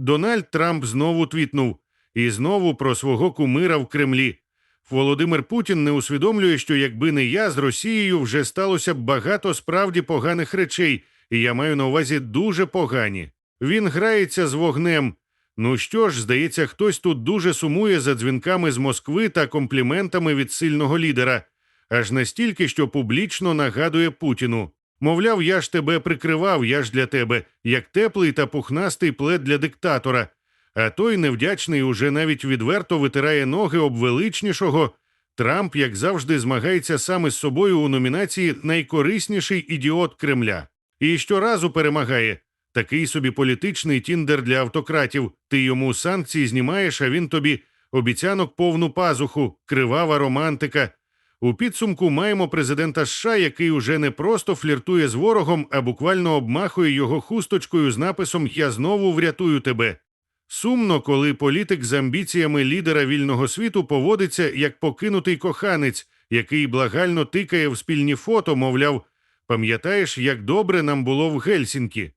Дональд Трамп знову твітнув і знову про свого кумира в Кремлі. Володимир Путін не усвідомлює, що якби не я з Росією вже сталося б багато справді поганих речей, і я маю на увазі дуже погані. Він грається з вогнем. Ну що ж, здається, хтось тут дуже сумує за дзвінками з Москви та компліментами від сильного лідера, аж настільки, що публічно нагадує Путіну. Мовляв, я ж тебе прикривав, я ж для тебе, як теплий та пухнастий плед для диктатора. А той невдячний уже навіть відверто витирає ноги об величнішого. Трамп, як завжди, змагається саме з собою у номінації Найкорисніший ідіот Кремля. І щоразу перемагає. Такий собі політичний тіндер для автократів. Ти йому санкції знімаєш, а він тобі обіцянок повну пазуху, кривава романтика. У підсумку маємо президента США, який уже не просто фліртує з ворогом, а буквально обмахує його хусточкою з написом Я знову врятую тебе. Сумно, коли політик з амбіціями лідера вільного світу поводиться як покинутий коханець, який благально тикає в спільні фото, мовляв, пам'ятаєш, як добре нам було в Гельсінкі.